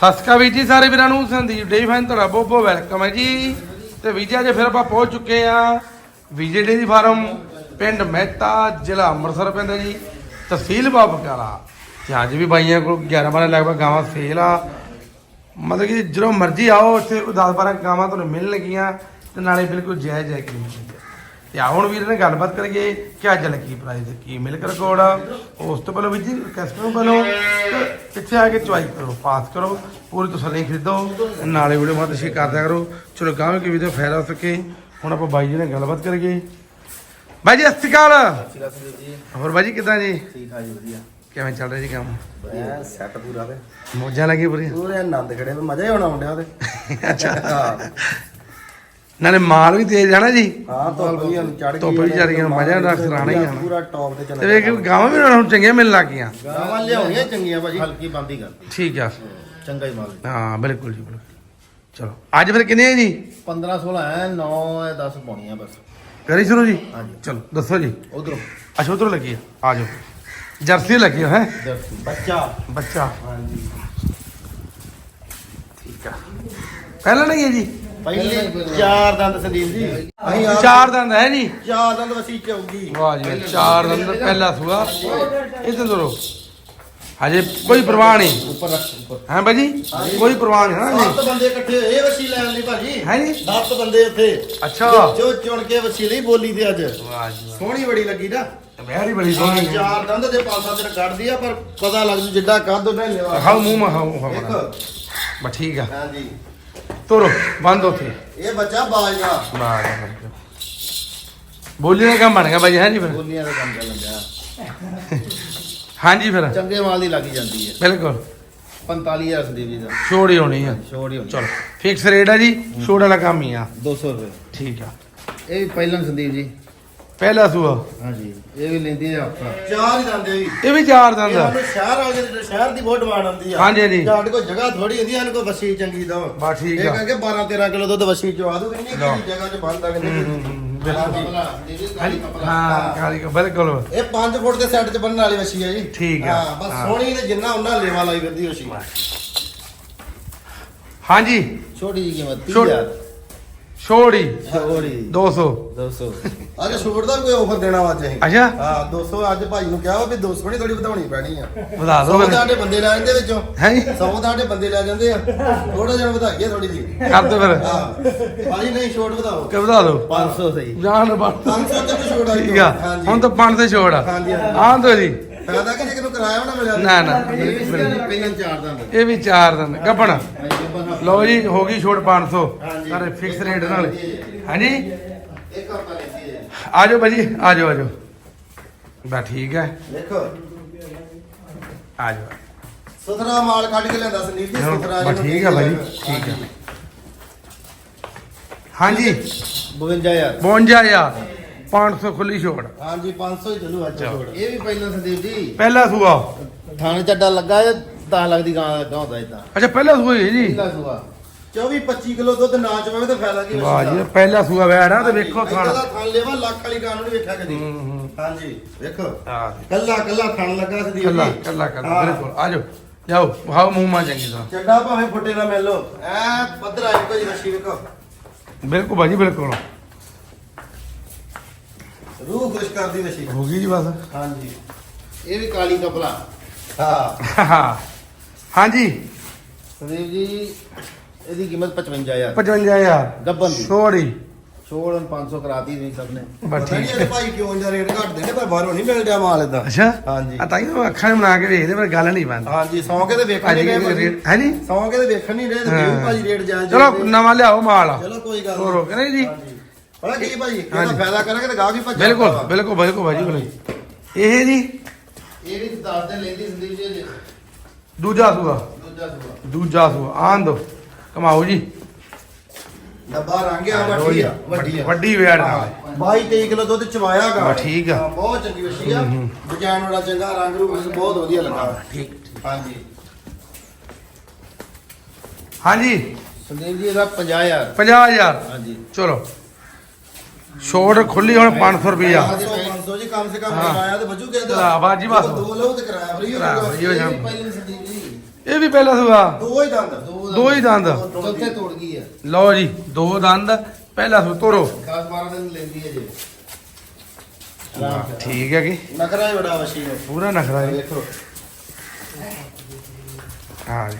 ਸਸਕਾ ਵੀ ਜੀ, ਸਾਰੇ ਵੀਰਾਂ ਨੂੰ ਸੰਦੀਪ ਡੇ ਫੈਨ ਤੁਹਾਡਾ ਬਹੁਤ ਬਹੁਤ ਵੈਲਕਮ ਹੈ ਜੀ। ਤੇ ਵੀਜ਼ਾ ਜੇ ਫਿਰ ਆਪਾਂ ਪਹੁੰਚ ਚੁੱਕੇ ਆ ਵੀਜੇ ਡੇਰੀ ਫਾਰਮ, ਪਿੰਡ ਮਹਿਤਾ, ਜ਼ਿਲ੍ਹਾ ਅੰਮ੍ਰਿਤਸਰ ਪੈਂਦਾ ਜੀ, ਤਹਿਸੀਲ ਬਾਬਕਾਲਾ ਤੇ ਅੱਜ ਵੀ ਬਾਈਆਂ ਕੋਲ 11 12 ਲਗਭਗ ਗਾਵਾਂ ਸੇਲ ਆ। ਮਤਲਬ ਕਿ ਜਦੋਂ ਮਰਜ਼ੀ ਆਓ ਇੱਥੇ 10 12 ਗਾਵਾਂ ਤੁਹਾਨੂੰ ਮਿਲਣਗੀਆਂ, ਤੇ ਨਾਲੇ ਬਿਲਕੁਲ ਜਾਇਜ਼ ਹੈ ਕਿ ਤੇ ਆ ਹੁਣ ਵੀਰ ਨੇ ਗੱਲਬਾਤ ਕਰੀਏ ਕਿ ਅੱਜ ਲੱਗੀ ਪ੍ਰਾਈਸ ਕੀ ਮਿਲਕ ਰਿਕਾਰਡ ਆ? ਉਸ ਤੋਂ ਪਹਿਲਾਂ ਵੀ ਜੀ ਕਸਟਮਰ ਬਣੋ ਇੱਥੇ ਆ ਕੇ ਚੁਆਈ ਕਰੋ ਪਾਸ ਕਰੋ ਪੂਰੀ ਤਸੱਲੀ ਖਰੀਦੋ। ਨਾਲੇ ਵੀਡੀਓ ਬਹੁਤ ਅੱਛੀ ਕਰਦਿਆ ਕਰੋ। ਚਲੋ ਗਾਵੇਂ ਕਿ ਵੀਡੀਓ ਫਾਇਦਾ ਹੋ ਸਕੇ। ਹੁਣ ਆਪਾਂ ਬਾਈ ਜੀ ਨਾਲ ਗੱਲਬਾਤ ਕਰੀਏ। ਬਾਈ ਜੀ ਸਤਿ ਸ਼੍ਰੀ ਅਕਾਲ। ਜੀ ਹੋਰ ਬਾਈ ਜੀ ਕਿਦਾਂ ਜੀ? ਠੀਕ ਠਾਕ ਜੀ ਵਧੀਆ। ਕਿਵੇਂ ਚੱਲ ਰਿਹਾ ਜੀ ਕੰਮ? ਵਧੀਆ ਸੈੱਟ ਪੂਰਾ ਤੇ। ਮੋਜਾਂ ਲੱਗੀ ਪੂਰੀ ਪੂਰੇ ਆਨੰਦ ਖੜੇ ਮਜ਼ਾ ਹੀ ਆਉਣਾ ਮੁੰਡਿਆਂ ਤੇ ਅੱਛਾ। ਨਾਲੇ ਮਾਲ ਵੀ ਤੇਜ਼ ਜਾਣਾ ਜੀ। ਹਾਂ ਧੁੱਪ ਵੀ ਚੜ ਗਈ ਧੁੱਪ ਵੀ ਚੜ੍ਹ ਗਈ, ਮਜ਼ਾ ਨਾਲ ਸਰਾਣਾ ਹੀ। ਪੂਰਾ ਟੌਪ ਤੇ ਚੱਲ ਤੇ ਵੇਖ ਗਾਵਾਂ ਵੀ ਹੁਣ ਚੰਗੀਆਂ ਮਿਲਣ ਲੱਗ ਗਈਆਂ। ਗਾਵਾਂ ਲਿਆਉਣੀਆਂ ਚੰਗੀਆਂ ਭਾਜੀ। ਹਲਕੀ ਬੰਦੀ ਕਰ ਠੀਕ ਆ। ਚੰਗਾ ਹੀ ਮਾਲ ਹਾਂ ਬਿਲਕੁਲ ਜੀ ਬਿਲਕੁਲ। ਚਲੋ ਅੱਜ ਫਿਰ ਕਿੰਨੇ ਹੈ ਜੀ? 15 16 ਹੈ 9 ਹੈ 10 ਪਾਉਣੀਆਂ ਬਸ। ਕਰੀ ਸ਼ੁਰੂ ਜੀ? ਹਾਂਜੀ। ਚਲੋ ਦੱਸੋ ਜੀ। ਉਧਰੋਂ। ਅੱਛਾ ਉਧਰੋਂ ਲੱਗੀ ਆ। ਆ ਜਾਓ। ਜਰਸੀ ਲੱਗੀ ਹੈ? ਜਰਸੀ। ਬੱਚਾ। ਬੱਚਾ। ਹਾਂਜੀ। ਠੀਕ ਆ। ਪਹਿਲਾਂ ਨਹੀਂ ਹੈ ਜੀ? ਪਹਿਲੀ ਚਾਰ ਦੰਦ ਸੰਦੀਪ ਜੀ। ਅਸੀਂ ਆਪ ਚਾਰ ਦੰਦ ਹੈ ਜੀ? ਚਾਰ ਦੰਦ ਵਸੀ ਚੌਗੀ। ਵਾਹ ਜੀ ਚਾਰ ਦੰਦ ਪਹਿਲਾ ਸੂਆ। ਇਧਰ ਦਰੋ ਹਜੇ ਕੋਈ ਪ੍ਰਵਾਹ ਨਹੀਂ। ਉੱਪਰ ਰੱਖ ਉੱਪਰ। ਹੈ ਬਾਜੀ ਕੋਈ ਪ੍ਰਵਾਹ ਨਹੀਂ ਨਾ ਸੱਤ ਬੰਦੇ ਇਕੱਠੇ ਹੋਏ ਵਸੀ ਲੈਣ ਲਈ ਭਾਜੀ। ਹੈ ਜੀ? ਸੱਤ ਬੰਦੇ ਉੱਥੇ। ਅੱਛਾ। ਜੋ ਚੁਣ ਕੇ ਵਸੀ ਲਈ ਬੋਲੀ ਤੇ ਅੱਜ। ਵਾਹ ਜੀ ਸੋਹਣੀ ਬੜੀ ਲੱਗੀ ਨਾ। ਵੈਰੀ ਬੜੀ ਸੋਹਣੀ ਹੈ ਚਾਰ ਦੰਦ ਦੇ ਪੰਜ ਸੱਤ ਦਿਨ ਕੱਢਦੀ ਆ ਪਰ ਪਤਾ ਲੱਗ ਜੂ ਜਿੱਡਾ ਕੱਦ ਉਹਨੇ ਲਿਆ ਮੂੰਹ ਮਾ ਠੀਕ ਆ। ਤੋਰੋ ਬੰਦ ਉੱਥੇ। ਇਹ ਬੱਚਾ ਬਾਜ ਵਾਹ ਬੋਲੀ ਦਾ ਕੰਮ ਬਣ ਗਿਆ ਬਾਜੀ ਹਾਂਜੀ ਫਿਰ। ਬੋਲੀਆਂ ਦਾ ਕੰਮ ਚੱਲਣ ਡਿਆ। ਹਾਂਜੀ ਫਿਰ। ਚੰਗੇ ਮਾਲ ਦੀ ਲੱਗੀ ਜਾਂਦੀ ਹੈ। ਬਿਲਕੁਲ। 45000 ਸੰਦੀਪ ਜੀ ਦਾ। ਛੋੜ ਹੀ ਹੋਣੀ ਆ। ਛੋੜ ਹੀ ਹੋਣੀ। ਚਲੋ ਫਿਕਸ ਰੇਟ ਆ ਜੀ ਛੋੜ ਵਾਲਾ ਕੰਮ ਹੀ ਆ। 200 ਰੁਪਏ। ਠੀਕ ਆ। ਇਹ ਪਹਿਲਾਂ ਸੰਦੀਪ ਜੀ। ਪਹਿਲਾ ਸੂਆ। ਹਾਂਜੀ ਇਹ ਵੀ ਲੈਂਦੀ ਹੈ ਆਪਾਂ। ਚਾਰ ਹੀ ਦੰਦੇ ਵੀ ਇਹ ਵੀ ਚਾਰ ਇਹ ਦੰਦ ਸਾਨੂੰ ਸ਼ਹਿਰ ਵਾਲੇ ਦੇ ਸ਼ਹਿਰ ਦੀ ਬਹੁਤ ਡਿਮਾਂਡ ਆਉਂਦੀ ਆ। ਹਾਂਜੀ, ਹਾਂਜੀ। ਸਾਡੇ ਕੋਲ ਜਗ੍ਹਾ ਥੋੜੀ ਹੁੰਦੀ ਆ ਸਾਨੂੰ ਕੋਈ ਵਸੀ ਚੰਗੀ ਦੋ ਬਸ ਠੀਕ ਇਹ ਆ। ਕਹਿੰਗੇ 12 13 ਕਿਲੋ ਦੁੱਧ ਵਸੀ ਚਵਾ ਦੂ ਕਿੰਨੀ ਲਓ। ਕਿੰਨੀ ਜਗ੍ਹਾ 'ਚ ਬੰਦ ਆ ਕਿੰਨੀ ਹੂੰ, ਹੂੰ, ਕਾਲੀ ਬਿਲਕੁਲ। ਇਹ 5 ਫੁੱਟ ਦੇ ਸੈੱਟ 'ਚ ਬੰਨਣ ਵਾਲੀ ਵਸੀ ਆ ਜੀ। ਠੀਕ ਆ। ਹਾਂ ਬਸ ਹਾਂ। ਸੋਹਣੀ ਤੇ ਜਿੰਨਾ ਉਹਨਾਂ ਲੇਵਾ ਲਾਈ ਫਿਰਦੀ ਵਸੀ। ਹਾਂਜੀ। ਛੋਟੀ ਜੀ ਕੀਮਤ ਛੋਟ- 30000 ਛੋੜੀ। ਛੋੜੀ। 200 200 ਅੱਜ ਛੋਟ ਦਾ ਕੋਈ ਆਫਰ ਦੇਣਾ ਵਾ ਚਾਹੀ ਅੱਛਾ। ਹਾਂ 200 ਅੱਜ ਭਾਈ ਨੂੰ ਕਿਹਾ ਵਾ ਵੀ 200 ਨਹੀਂ ਥੋੜੀ ਵਧਾਉਣੀ ਪੈਣੀ ਆ। ਵਧਾ ਸੌ ਦੋ ਫਿਰ ਤੁਹਾਡੇ ਬੰਦੇ ਲੈ ਜਾਂਦੇ ਵਿੱਚੋਂ। ਹੈ ਜੀ। ਸੌ ਤੁਹਾਡੇ ਬੰਦੇ ਲੈ ਜਾਂਦੇ ਆ। ਥੋੜਾ ਜਿਹਾ ਵਧਾਈਏ ਥੋੜੀ ਜੀ ਕਰ ਦੋ ਫਿਰ। ਹਾਂ। ਭਾਈ ਨਹੀਂ ਛੋਟ ਵਧਾਓ। ਕਿ ਵਧਾ ਦੋ। 500 ਸਹੀ। ਜਾਨ ਬਣ। 500 ਤੇ ਛੋਟ ਆਈ ਠੀਕ ਆ। ਹੁਣ ਤਾਂ ਪੰਜ ਤੇ ਛੋੜ ਆ। ਹਾਂਜੀ। ਆਂ ਦੋ ਜੀ। ਫਾਇਦਾ ਕਿ ਜੇ ਕਿਨੂੰ ਕਿਰਾਇਆ ਨਾ ਮਿਲਿਆ ਨਾ, ਨਾ। ਪਹਿਲਾਂ ਚਾਰ ਦੰਦ। ਇਹ ਵੀ ਚਾਰ ਦਿਨ ਹਾਂਜੀ ਲਓ ਜੀ ਹੋ ਗਈ ਛੋਟ 500 ਹਾਂਜੀ। ਸਾਰੇ ਫਿਕਸ ਰੇਟ ਨਾਲ। ਹਾਂਜੀ? ਇੱਕ ਹਫਤਾ ਲੈਂਦੀ ਹੈ ਆ ਜਾਓ ਭਾਜੀ ਆ ਜਾਓ ਆ ਜਾਓ ਬਾ ਠੀਕ ਹੈ। ਦੇਖੋ। ਆ ਜਾਓ ਸੁਥਰਾ ਮਾਲ ਕੱਢ ਕੇ ਲਿਆਂਦਾ ਸੰਦੀਪ ਜੀ ਹੁਣ ਸੁਥਰਾ ਬਸ ਠੀਕ ਹੈ ਭਾਜੀ ਠੀਕ ਹੈ। ਹਾਂਜੀ। 52000 52000 500 ਖੁੱਲੀ ਛੋੜ। ਹਾਂਜੀ 500 ਹੀ ਚੱਲੂ ਅੱਜ ਚਲੋ। ਛੋੜ। ਇਹ ਵੀ ਪਹਿਲਾਂ ਸੰਦੀਪ ਜੀ। ਪਹਿਲਾ ਸੂਆ। ਥਾਣੇ ਚੱਡਾ ਲੱਗਾ ਇਹ 10 ਲੱਖ ਦੀ ਗਾਂ ਦਾ ਹੁੰਦਾ ਇਦਾਂ ਅੱਛਾ ਪਹਿਲਾ ਸੂਆ ਹੀ ਹੈ ਜੀ। ਪਹਿਲਾ ਸੂਆ। 24 25 ਕਿਲੋ ਦੁੱਧ ਨਾ ਚਵਾਵੇ ਤਾਂ ਫਾਇਦਾ ਕੀ ਵਾਹ ਜੀ ਪਹਿਲਾ ਸੂਆ ਵੈੜ ਆ ਤੇ ਵੇਖੋ ਥਾਣ। ਦਾ ਥਾਣ ਲੈਵਾ ਲੱਖ ਵਾਲੀ ਗਾਂ ਨੂੰ ਨਹੀਂ ਵੇਖਿਆ ਕਦੀ। ਹੂੰ, ਹੂੰ। ਹਾਂਜੀ ਵੇਖੋ। ਆ ਕੱਲਾ ਕੱਲਾ ਥਣ ਲੱਗਾ ਸੰਦੀਪ ਕੱਲਾ ਜੀ। ਕੱਲਾ ਕੱਲਾ ਹਾਂ। ਬਿਲਕੁਲ। ਆ ਜਾਓ ਜਾਓ ਹਾਓ ਮੂੰਹ ਮਾ ਚੰਗੀ ਤਰ੍ਹਾਂ। ਚੱਡਾ ਭਾਵੇਂ ਫੁੱਟੇ ਨਾ ਮਿਲ ਲੋ ਐ ਪੱਧਰਾ ਇੱਕੋ ਜੀ ਵੇਖੋ। ਬਿਲਕੁਲ ਭਾਜੀ ਬਿਲਕੁਲ। ਰੂਹ ਖੁਸ਼ ਕਰਦੀ ਮੱਛੀ ਹੋ ਗਈ ਜੀ ਬਸ। ਹਾਂਜੀ। ਇਹ ਵੀ ਕਾਲੀ ਕਪਲਾ। ਹਾਂ। ਹਾਂਜੀ। ਸੰਦੀਪ ਜੀ ਇਹਦੀ ਕੀਮਤ 55000 55000 ਗੱਬਨ ਦੀ। ਛੋੜੀ ਛੋੜਨ 500 ਕਰਾਤੀ ਨਹੀਂ ਸਭ ਨੇ। ਬਸ ਪਤਾ ਠੀਕ ਨਹੀਂ ਇਹ ਭਾਈ ਕਿਉਂ ਇੰਨਾ ਰੇਟ ਘੱਟ ਦੇਣੇ ਪਰ ਬਾਹਰੋਂ ਨਹੀਂ ਮਿਲ ਰਿਹਾ ਮਾਲ ਇਦਾਂ ਅੱਛਾ। ਹਾਂਜੀ। ਆ ਤਾਂ ਹੀ ਤਾਂ ਅੱਖਾਂ ਨੇ ਬਣਾ ਕੇ ਵੇਖਦੇ ਪਰ ਗੱਲ ਨਹੀਂ ਬਣਦੀ। ਹਾਂਜੀ ਸੌ ਕੇ ਤੇ ਵੇਖਣ ਅੱਜ ਨਹੀਂ ਰਹੇ ਰੇਟ ਹੈ ਜੀ? ਸੌ ਕੇ ਤੇ ਵੇਖਣ ਨਹੀਂ ਰਹੇ ਤੇ ਹਾਂ। ਭਾਜੀ ਰੇਟ ਜਾਇਜ਼ ਚਲੋ। ਨਵਾਂ ਲਿਆਓ ਮਾਲ। ਚਲੋ ਕੋਈ ਗੱਲ ਹੋਰ ਹੋ ਨਹੀਂ ਜੀ? ਹਾਂਜੀ। ਪਤਾ ਕੀ ਭਾਜੀ ਇਹਦਾ ਹਾਂਜੀ। ਫਾਇਦਾ ਕਰਾਂਗੇ ਤੇ ਗਾਹ ਵੀ ਭੱਜ ਬਿਲਕੁਲ। ਬਿਲਕੁਲ ਬਿਲਕੁਲ ਭਾਜੀ ਬਿਲਕੁਲ ਇਹ ਜੀ? ਇਹ ਵੀ 10 ਦਿਨ ਲੈਂਦੀ ਸੰਦੀਪ ਜੀ ਦੂਜਾ ਸੂਆ। ਦੂਜਾ ਸੂਆ। ਦੂਜਾ ਸੂਆ। ਆਨ ਦੋ। ਕਮਾਓ ਜੀ। ਡੱਬਾ ਰੰਗਿਆ ਵੱਡੀ ਆ ਵੱਡੀ ਆ। ਵੱਡੀ ਵੇੜ ਨਾਲ। 22 23 ਕਿਲੋ ਦੁੱਧ ਚਵਾਇਆ ਗਾ। ਠੀਕ ਆ। ਬਹੁਤ ਚੰਗੀ ਆ। ਡਿਜ਼ਾਈਨ ਬੜਾ ਚੰਗਾ ਰੰਗ ਰੂਪ ਵੀ ਬਹੁਤ ਵਧੀਆ ਲੱਗਾ। ਠੀਕ ਹਾਂਜੀ। ਹਾਂਜੀ। ਸੰਦੀਪ ਜੀ ਇਹਦਾ 50000 50000 ਹਾਂਜੀ। ਚਲੋ। ਛੋੜ ਖੁੱਲੀ ਹੁਣ 500 ਰੁਪਿਆ 500 ਜੀ ਕਮ ਸੇ ਕਮ। ਕਿਰਾਇਆ ਤੇ ਬਚੂ ਕੇ ਹਾਂ, ਬਸ ਜੀ, ਬਸ। ਦੋ ਲਓ ਤੇ ਕਿਰਾਇਆ ਫ੍ਰੀ ਹੋ ਜਾਊਗਾ। ਇਹ ਵੀ ਪਹਿਲੀ ਸੰਦੀਪ ਜੀ ਇਹ ਵੀ ਪਹਿਲਾ ਸੂਆ। ਦੋ ਹੀ ਦੰਦ ਦੋ ਹੀ ਦੰਦ। ਚੌਥੇ ਤੋੜ ਗਈ ਹੈ ਲਓ ਜੀ ਦੋ ਦੰਦ। ਪਹਿਲਾ ਸੂ ਤੋਰੋ 10 12 ਦਿਨ ਲੈਂਦੀ ਹੈ ਜੀ। ਠੀਕ ਹੈ ਕਿ? ਨਖਰਾ ਹੀ ਬੜਾ ਵਸ਼ੀ ਹੈ ਪੂਰਾ ਨਖਰਾ ਹੈ। ਦੇਖੋ। ਹਾਂ ਜੀ।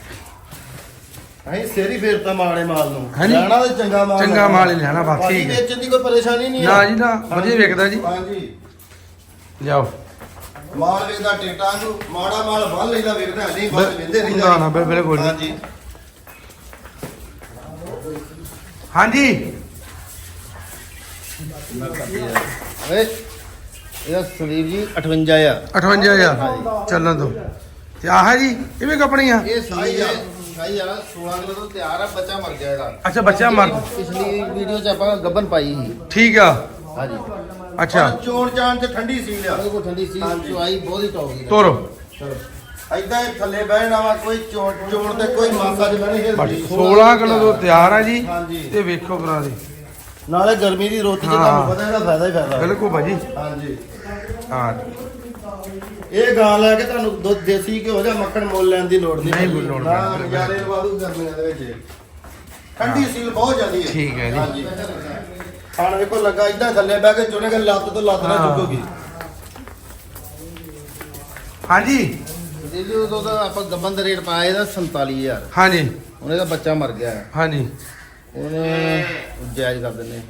ਅਸੀਂ ਸੇਰੀ ਫੇਰਤਾ ਮਾਲੇ ਮਾਲ ਨੂੰ। ਹਾਂਜੀ। ਲੈਣਾ ਤੇ ਚੰਗਾ ਮਾਲ ਚੰਗਾ ਮਾਲ ਹੀ ਲੈਣਾ ਬਸ, ਭਾਜੀ ਠੀਕ ਹੈ। ਵੇਚਣ ਦੀ ਕੋਈ ਪਰੇਸ਼ਾਨੀ ਨਹੀਂ ਨਾ ਜੀ ਨਾ ਵਧੀਆ ਵਿਕਦਾ ਜੀ। ਹਾਂਜੀ। ਜਾਓ ਮਾਲ ਵੇਚਦਾ ਟਿਕਟਾਂ ਨੂੰ ਮਾੜਾ ਮਾਲ ਬੰਨ ਲੈਂਦਾ ਵੇਚਦਾ ਨਹੀਂ ਬੰਨ ਲੈਂਦੇ ਨਹੀਂ ਨਾ, ਨਾ, ਬਿਲ- ਬਿਲਕੁਲ ਨਹੀਂ। ਹਾਂਜੀ। ਹਾਂਜੀ। ਓਏ ਇਹ ਸੰਦੀਪ ਜੀ 58000 58000 ਚੱਲਣ ਦੋ। ਤੇ ਆਹ ਜੀ ਇਹ ਵੀ ਕੰਪਨੀ ਆ। ਇਹ ਸਾਈ ਆ। ਆ 16 ਕਿਲੋ ਤੋਂ ਤਿਆਰ ਆ ਬੱਚਾ ਮਰ ਗਿਆ ਇਹਦਾ। ਅੱਛਾ ਬੱਚਾ ਮਰ ਪਿਛਲੀ ਵੀਡੀਓ 'ਚ ਆਪਾਂ ਗੱਬਨ ਪਾਈ ਸੀ। ਠੀਕ ਆ। ਹਾਂਜੀ। ਅੱਛਾ। ਚੋਣ ਚਾਣ ਤੇ ਠੰਡੀ ਸੀ ਲਿਆ ਕੋਈ ਠੰਡੀ ਸੀ ਚੁਆਈ ਬਹੁਤ ਹੀ ਟੌਪ ਦੀ ਤੋਰੋ। ਚਲੋ। ਐਦਾਂ ਹੀ ਥੱਲੇ ਬਹਿਣਾ ਵਾ ਕੋਈ ਚੋਣ ਚੋਣ ਤੇ ਕੋਈ ਮਾਸਾ ਜਿਹਾ ਨਹੀਂ ਹਿਲਦੀ। 16 ਕਿਲੋ ਤੋਂ ਤਿਆਰ ਆ ਜੀ। ਹਾਂਜੀ। ਤੇ ਵੇਖੋ ਕਰਾ ਦੇ ਨਾਲੇ ਗਰਮੀ ਦੀ ਰੋਟੀ 'ਚ ਹਾਂ। ਤੁਹਾਨੂੰ ਪਤਾ ਇਹਦਾ ਫਾਇਦਾ ਹੀ ਫਾਇਦਾ। ਬਿਲਕੁਲ ਭਾਜੀ। ਹਾਂਜੀ। ਹਾਂ। ਇਹ ਗਾਂ ਲੈ ਕੇ ਤੁਹਾਨੂੰ ਦੁੱਧ ਦੇਸੀ ਘਿਓ ਜਾਂ ਮੱਖਣ ਮੁੱਲ ਲੈਣ ਦੀ ਲੋੜ ਨਹੀਂ ਨਹੀਂ ਮੁੱਲ ਲੋੜ ਨਾ ਪੈਂਦੀ। ਨਜ਼ਾਰੇ ਗਰਮੀਆਂ ਦੇ ਵਿੱਚ। ਠੰਡੀ ਸੀਲ ਬਹੁਤ ਜ਼ਿਆਦੀ ਹੈ। ਠੀਕ ਹੈ ਜੀ। ਹਾਂਜੀ। ਖਾਣ ਵੇਖੋ ਲੱਗਾ ਇਦਾਂ ਥੱਲੇ ਬਹਿ ਕੇ ਚੁਣੇਗਾ ਲੱਤ ਤੋਂ ਲੱਤ ਨਾ ਹਾਂ। ਚੁੱਕੋਗੀ। ਹਾਂਜੀ। ਜੀ ਉਦੋਂ ਆਪਾਂ ਗੱਬਨ ਦਾ ਰੇਟ ਪਾਇਆ ਇਹਦਾ 47000 ਹਾਂਜੀ। ਉਹਨੇ ਦਾ ਬੱਚਾ ਮਰ ਗਿਆ। ਹੈ। ਹਾਂਜੀ। ਉਹਨੇ ਜਾਇਜ਼ ਕਰ ਦਿੰਦੇ।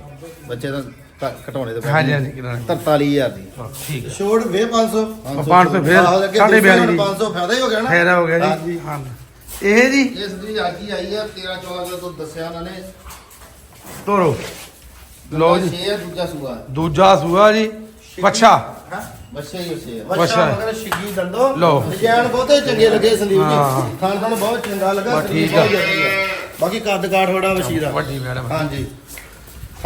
ਬੱਚੇ ਦਾ ਘਟਾਉਣੇ ਦੇ ਹਾਂਜੀ ਹਾਂਜੀ ਕਿਹੜਾ 43000 ਦੀ। ਠੀਕ ਹੈ। ਛੋੜ ਵੇ 500 ਪੰਜ ਸੌ ਫਿਰ ਆਹੋ, ਅੱਗੇ ਸਾਢੇ ਬਿਆਲੀ ਦੀ। 500 ਫਾਇਦਾ ਹੀ ਹੋ ਗਿਆ ਨਾ। ਫਾਇਦਾ ਹੋ ਗਿਆ ਜੀ। ਹਾਂ ਇਹ ਜੀ? ਇਹ ਸੰਦੀ ਅੱਜ ਹੀ ਆਈ ਆ 13 14 ਕਿਲੋ ਤੋਂ ਦੱਸਿਆ ਉਹਨਾਂ ਨੇ। ਤੋਰੋ ਲਓ ਜੀ। ਆ ਦੂਜਾ ਸੂਆ। ਦੂਜਾ ਸੂਆ ਜੀ। ਪੱਛਾ ਬੱਚੇ ਹੀ? ਉਸੇ ਆ। ਬੱਚਾ। ਬੱਚਾ ਮਗਰ ਛਿੱਗੀ ਦੰਦੋ। ਡਿਜ਼ਾਈਨ ਬਹੁਤੇ ਚੰਗੇ ਲੱਗੇ ਸੰਦੀਪ ਹਾਂ। ਜੀ ਖਾਣ ਖਾਣ ਬਹੁਤ ਚੰਗਾ ਲੱਗਾ ਠੀਕ ਆ। ਬਾਕੀ ਕੱਦ ਕਾਠ ਬੜਾ ਵਸ਼ੀ ਦਾ ਵੱਡੀ ਮੈਡਮ। ਹਾਂਜੀ।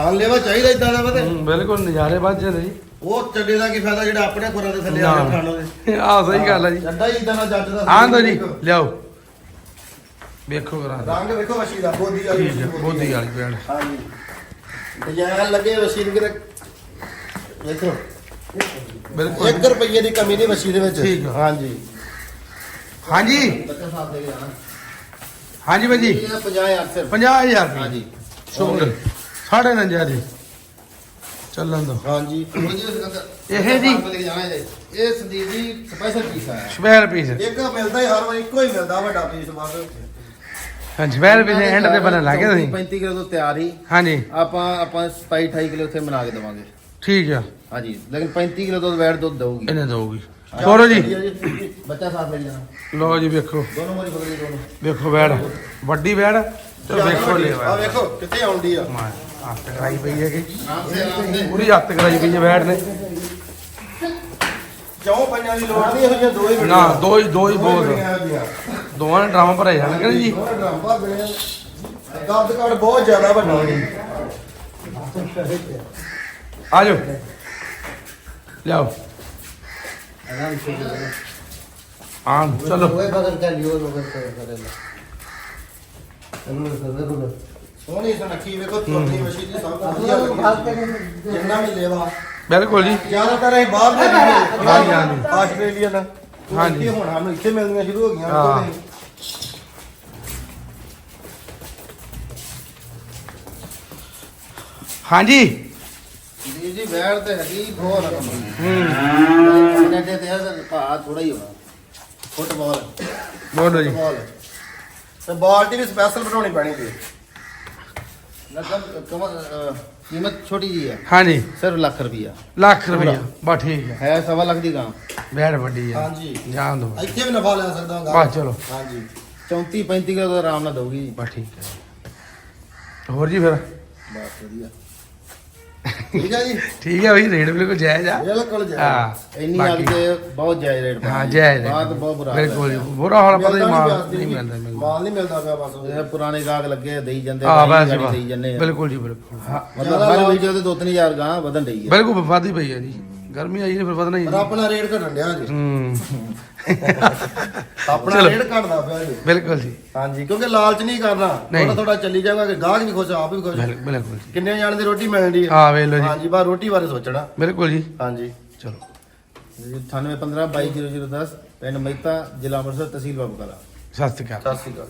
ਖਾਣ ਲੈਵਾ ਚਾਹੀਦਾ ਇਦਾਂ ਦਾ ਬਤੇ ਹੂੰ, ਬਿਲਕੁਲ ਨਜ਼ਾਰੇ ਵੱਜਦੇ ਨੇ ਜੀ ਉਹ ਚੱਡੇ ਦਾ ਕੀ ਫਾਇਦਾ ਜਿਹੜਾ ਆਪਣੇ ਘਰਾਂ ਦੇ ਥੱਲੇ ਆ ਕੇ ਖਾਣ ਆਹ ਸਹੀ ਗੱਲ ਹੈ ਜੀ। ਚੱਡਾ ਹੀ ਇਦਾਂ ਦਾ ਜੱਜ ਦਾ ਆਂ ਦੋ ਜੀ ਲਿਆਓ। ਵੇਖੋ ਕਰਾ ਰੰਗ ਵੇਖੋ ਵਸ਼ੀ ਦਾ ਬੋਦੀ ਵਾਲੀ। ਬੋਦੀ ਵਾਲੀ ਪੈਣ ਹਾਂਜੀ। ਡਿਜ਼ਾਈਨ ਲੱਗੇ ਵਸ਼ੀ ਦੇ ਵੇਖੋ। ਬਿਲਕੁਲ। 1 ਰੁਪਏ ਦੀ ਕਮੀ ਨਹੀਂ ਵਸ਼ੀ ਦੇ ਵਿੱਚ। ਠੀਕ ਹਾਂਜੀ। ਹਾਂਜੀ। ਹਾਂਜੀ ਭਾਜੀ। 50000 ਸਿਰਫ 50000 ਹਾਂਜੀ। ਸ਼ੁਕਰ 5.5 ਦੇ ਚੱਲਣ ਦੋ। ਹਾਂਜੀ। ਇਹ ਜੀ। ਇਹ। ਸੰਦੀਪ ਜੀ ਸਪੈਸ਼ਲ ਪੀਸ ਆ। ਸਪੈਸ਼ਲ ਪੀਸ ਇੱਕ ਮਿਲਦਾ ਹੀ ਹਰ ਵਾਰ ਇੱਕੋ ਹੀ ਮਿਲਦਾ ਵੱਡਾ ਪੀਸ ਬਸ ਹਾਂਜੀ ਸਪੈਸ਼ਲ ਪੀਸ ਐਂਡ ਤੇ ਬਣਨ ਲੱਗੇ ਤੁਸੀਂ। 35 ਕਿਲੋ ਤੋਂ ਤਿਆਰ। ਹੀ ਆਪਾਂ ਆਪਾਂ 27 28 ਕਿਲੋ ਉੱਥੇ ਬਣਾ ਕੇ ਦਵਾਂਗੇ। ਠੀਕ ਆ। ਹਾਂਜੀ ਲੇਕਿਨ 35 ਕਿਲੋ ਤੋਂ ਬੱਚਾ ਸਾਥ ਲੈ ਜਾਣਾ। ਲਓ ਜੀ ਵੇਖੋ। ਦੋਨੋਂ ਮਰੀ ਫਗੜੀ ਦੋਨੋਂ। ਵੇਖੋ ਵੈੜ ਵੱਡੀ ਵੈੜ ਤੇ ਵੇਖੋ ਲੈ ਆ ਵੇਖੋ ਕਿੱਥੇ ਆਉਂਦੀ ਆ। ਹੱਥ ਕਰਾਈ ਪਈ ਹੈਗੀ। ਪੂਰੀ ਹੱਥ ਕਰਾਈ ਪਈ ਹੈ ਬੈਠ ਨੇ। ਕਿਉਂ ਪੰਜਾਂ ਦੀ ਲੋੜ ਨਹੀਂ ਇਹੋ ਜਿਹੇ ਦੋ ਹੀ ਬਣੇ? ਨਾ ਦੋ ਹੀ ਦੋ ਹੀ ਬਹੁਤ। ਦੋਵਾਂ ਨੇ ਡਰਾਮਾ ਭਰੇ ਜਾਣ ਕਹਿੰਦੇ ਜੀ? ਡਰਾਮਾ ਭਰੇ ਦਰਦ ਕਾਰਡ ਬਹੁਤ ਜ਼ਿਆਦਾ ਵੱਡਾ ਜੀ। ਆ ਜਾਓ। ਲਿਆਓ। ਆਰਾਮ ਸੇ ਆਨ ਚਲੋ ਬਗਰ ਕਰ ਲਿਓ ਬਗਰ ਕਰ ਕਰ ਲੈ ਚਲੋ ਸਦਰ ਨੂੰ ਸੋਹਣੀ ਸੁਨੱਖੀ ਵੇਖੋ ਤੁਹਾਡੀ ਮਸ਼ੀਨ ਦੀ ਸਭ ਤੋਂ ਵਧੀਆ ਲੱਗੀ। ਜਿੰਨਾ ਵੀ ਲੇਵਾ। ਬਿਲਕੁਲ ਜੀ। ਜ਼ਿਆਦਾਤਰ ਇਹ ਬਾਹਰ ਦੇ ਨੇ ਹਾਂਜੀ ਹਾਂਜੀ। ਆਸਟ੍ਰੇਲੀਆ ਦਾ। ਹਾਂਜੀ। ਹੁਣ ਸਾਨੂੰ ਇੱਥੇ ਮਿਲਣੀਆਂ ਸ਼ੁਰੂ ਹੋ ਗਈਆਂ ਹਾਂ। ਹਾਂਜੀ। ਜੀ ਜੀ ਵੈਰ ਤੇ ਹੈਗੀ ਬਹੁਤ ਰਕਮ ਹੂੰ। ਕੈਨੇਡਾ ਤੇ ਅਸਰ ਭਾ ਥੋੜਾ ਹੀ ਹੋਣਾ ਫੁੱਟਬਾਲ। ਬੋਲੋ ਜੀ। ਫੁੱਟਬਾਲ। ਤੇ ਬਾਲ ਦੀ ਵੀ ਸਪੈਸ਼ਲ ਬਣਾਉਣੀ ਪੈਣੀ ਜੀ मतलब कम अ, कीमत छोटी जी है ਹਾਂਜੀ सिर्फ लाख रुपया ਲੱਖ ਰੁਪਈਆ ਬਾ ਠੀਕ ਹੈ है सवा लाख दी गांव ਬੈੜ ਵੱਡੀ ਆ ਹਾਂਜੀ ਜਾਣ ਦੋ ਇੱਥੇ ਵੀ ਨਫਾ ਲੈ ਸਕਦਾ ਹਾਂ ਬਸ ਚਲੋ ਹਾਂਜੀ चौंती पैंती किलो तो आराम ना दोगी ਬਾ ਠੀਕ ਹੈ ਹੋਰ ਜੀ ਫਿਰ बस बढ़िया ਠੀਕ ਹੈ ਜੀ? ਠੀਕ ਹੈ ਬਈ ਰੇਟ ਬਿਲਕੁਲ ਜਾਇਜ਼ ਆ। ਬਿਲਕੁਲ ਜੀ ਹਾਂ ਇੰਨੀ ਤੇ ਬਹੁਤ ਜਾਇਜ਼ ਰੇਟ ਹਾਂ ਜਾਇਜ਼। ਬਾਤ ਬਹੁਤ ਬੁਰਾ। ਬਿਲਕੁਲ ਬੁਰਾ ਹਾਲ ਪਤਾ ਹੀ ਮਿਲਦਾ ਮਾਲ ਨਹੀਂ ਮਿਲਦਾ ਮਾਲ ਨਹੀਂ ਮਿਲਦਾ ਪਿਆ ਬਸ ਇਹ ਪੁਰਾਣੇ ਗਾਹਕ ਲੱਗੇ ਆ, ਦੇਈ ਜਾਂਦੇ ਆ ਆ, ਬਸ ਦੇਈ ਜਾਂਦੇ ਆ। ਬਿਲਕੁਲ ਜੀ ਬਿਲਕੁਲ। ਹਾਂ ਮਤਲਬ ਹਰ ਵੀਡੀਓ ਤੇ ਦੋ ਤਿੰਨ ਹਜ਼ਾਰ ਗਾਂ ਵਧਣ ਡਈ ਹੈ ਬਿਲਕੁਲ ਵਾਦੀ ਪਈ ਹੈ ਜੀ। ਗਰਮੀ ਆਈ ਨੇ ਫਿਰ ਵਧਣਾ ਹੀ ਪਰ ਆਪਣਾ ਰੇਟ ਘਟਣ ਡਿਆ ਜੀ ਹੂੰ। ਆਪਣਾ ਚਲੋ। ਰੇਟ ਘਟਦਾ ਪਿਆ ਜੀ। ਬਿਲਕੁਲ ਜੀ। ਹਾਂਜੀ ਕਿਉਂਕਿ ਲਾਲਚ ਨਹੀਂ ਕਰਨਾ। ਨਹੀਂ। ਥੋੜਾ ਥੋੜਾ ਚੱਲੀ ਜਾਵਾਂਗਾ ਕਿ ਗਾਹਕ ਵੀ ਖੁਸ਼ ਆਪ ਵੀ ਖੁਸ਼ ਬਿਲ- ਬਿਲਕੁਲ ਜੀ। ਕਿੰਨੇ ਜਾਣ ਦੀ ਰੋਟੀ ਮਿਲਦੀ ਹੈ ਹਾਂ ਵੇਖ ਲਓ ਜੀ। ਹਾਂਜੀ ਬਾ ਰੋਟੀ ਬਾਰੇ ਸੋਚਣਾ। ਬਿਲਕੁਲ ਜੀ। ਹਾਂਜੀ। ਚਲੋ। 9815 22010 ਪਿੰਡ ਮਹਿਤਾ ਜ਼ਿਲ੍ਹਾ ਅੰਮ੍ਰਿਤਸਰ ਤਹਿਸੀਲ ਬਾਬੂਕਲਾ। ਸਤਿ ਸ਼੍ਰੀ ਅਕਾਲ। ਸਤਿ ਸ਼੍ਰੀ ਅਕਾਲ